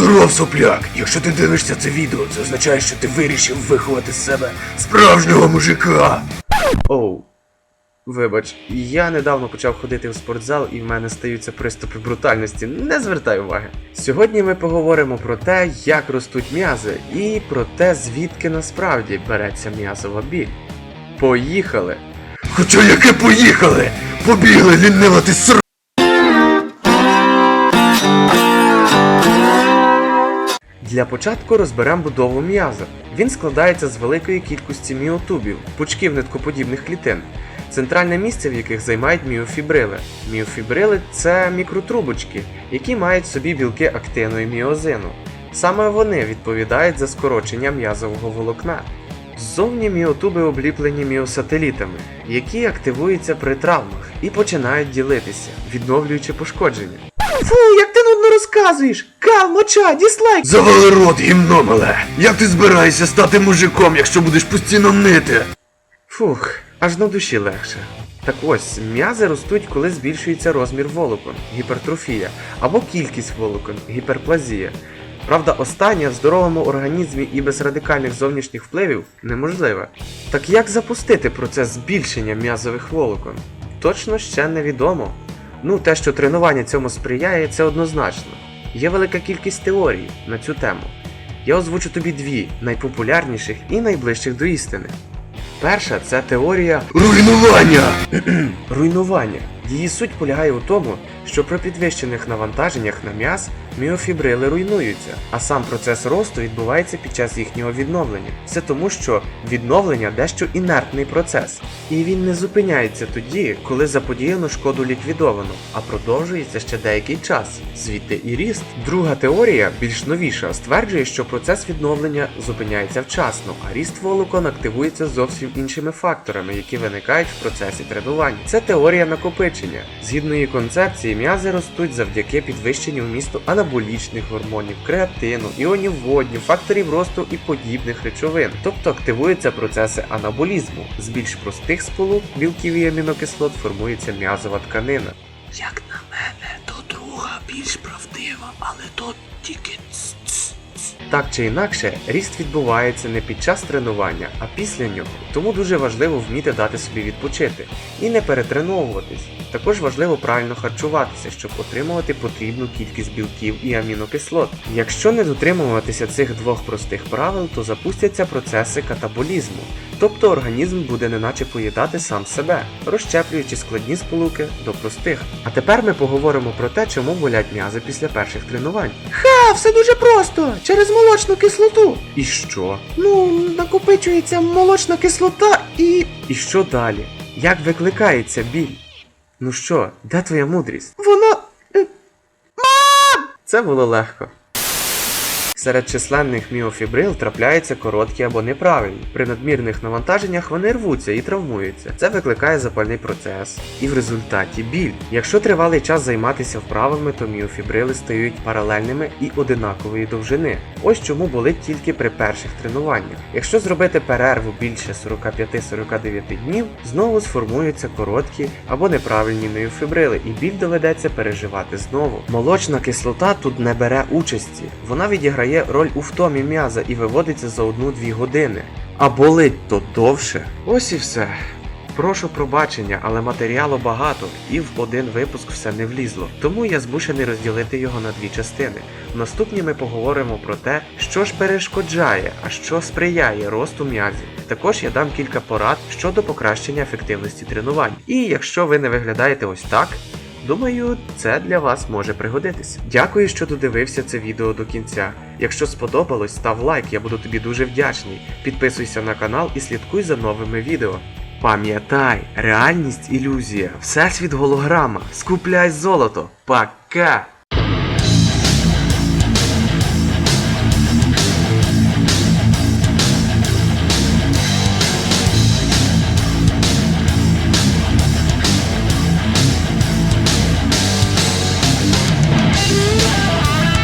Здоров, сопляк! Якщо ти дивишся це відео, це означає, що ти вирішив виховати з себе справжнього мужика. Оу. Вибач, я недавно почав ходити в спортзал і в мене стаються приступи брутальності. Не звертай уваги. Сьогодні ми поговоримо про те, як ростуть м'язи, і про те, звідки насправді береться м'язова біль. Поїхали! Хоча яке поїхали! Побігли лінива ти ср... Для початку розберемо будову м'яза. Він складається з великої кількості міотубів, пучків ниткоподібних клітин, центральне місце в яких займають міофібрили. Міофібрили це мікротрубочки, які мають в собі білки актину і міозину. Саме вони відповідають за скорочення м'язового волокна. Ззовні міотуби обліплені міосателітами, які активуються при травмах і починають ділитися, відновлюючи пошкодження. Фу, як ти нудно розказуєш! Кал, моча, діслайк! Завали рот, гімно мале! Як ти збираєшся стати мужиком, якщо будеш постійно нити? Фух, аж на душі легше. Так ось, м'язи ростуть, коли збільшується розмір волокон, гіпертрофія, або кількість волокон, гіперплазія. Правда, остання в здоровому організмі і без радикальних зовнішніх впливів неможливе. Так як запустити процес збільшення м'язових волокон? Точно ще невідомо. Ну, те, що тренування цьому сприяє, це однозначно. Є велика кількість теорій на цю тему. Я озвучу тобі дві найпопулярніших і найближчих до істини. Перша це теорія Руйнування! руйнування. Її суть полягає у тому, що при підвищених навантаженнях на м'яз міофібрили руйнуються, а сам процес росту відбувається під час їхнього відновлення. Це тому, що відновлення дещо інертний процес, і він не зупиняється тоді, коли заподіяну шкоду ліквідовано, а продовжується ще деякий час. Звідти і ріст. Друга теорія, більш новіша, стверджує, що процес відновлення зупиняється вчасно, а ріст волокон активується зовсім іншими факторами, які виникають в процесі тренування. Це теорія накопичення. Згідно її концепції, м'язи ростуть завдяки підвищенню вмісту анаболічних гормонів, креатину, іонів водню, факторів росту і подібних речовин, тобто активуються процеси анаболізму. З більш простих сполук білків і амінокислот формується м'язова тканина. Як на мене, то друга більш правдива, але то тільки Так чи інакше, ріст відбувається не під час тренування, а після нього. Тому дуже важливо вміти дати собі відпочити і не перетреновуватись. Також важливо правильно харчуватися, щоб отримувати потрібну кількість білків і амінокислот. Якщо не дотримуватися цих двох простих правил, то запустяться процеси катаболізму, тобто організм буде неначе поїдати сам себе, розщеплюючи складні сполуки до простих. А тепер ми поговоримо про те, чому болять м'язи після перших тренувань. Все дуже просто, через молочну кислоту. І що? Ну, накопичується молочна кислота і. І що далі? Як викликається біль? Ну що, де твоя мудрість? Вона. Мам! Це було легко. Серед численних міофібрил трапляються короткі або неправильні. При надмірних навантаженнях вони рвуться і травмуються. Це викликає запальний процес. І в результаті біль. Якщо тривалий час займатися вправами, то міофібрили стають паралельними і одинакової довжини. Ось чому болить тільки при перших тренуваннях. Якщо зробити перерву більше 45-49 днів, знову сформуються короткі або неправильні міофібрили, і біль доведеться переживати знову. Молочна кислота тут не бере участі. Вона відіграє роль у втомі м'яза і виводиться за 1-2 години. А болить то довше. Ось і все. Прошу пробачення, але матеріалу багато, і в один випуск все не влізло. Тому я змушений розділити його на дві частини. В наступній ми поговоримо про те, що ж перешкоджає, а що сприяє росту м'язів. Також я дам кілька порад щодо покращення ефективності тренувань. І якщо ви не виглядаєте ось так, Думаю, це для вас може пригодитись. Дякую, що додивився це відео до кінця. Якщо сподобалось, став лайк, я буду тобі дуже вдячний. Підписуйся на канал і слідкуй за новими відео. Пам'ятай, реальність ілюзія, всесвіт голограма, скупляй золото. Пока!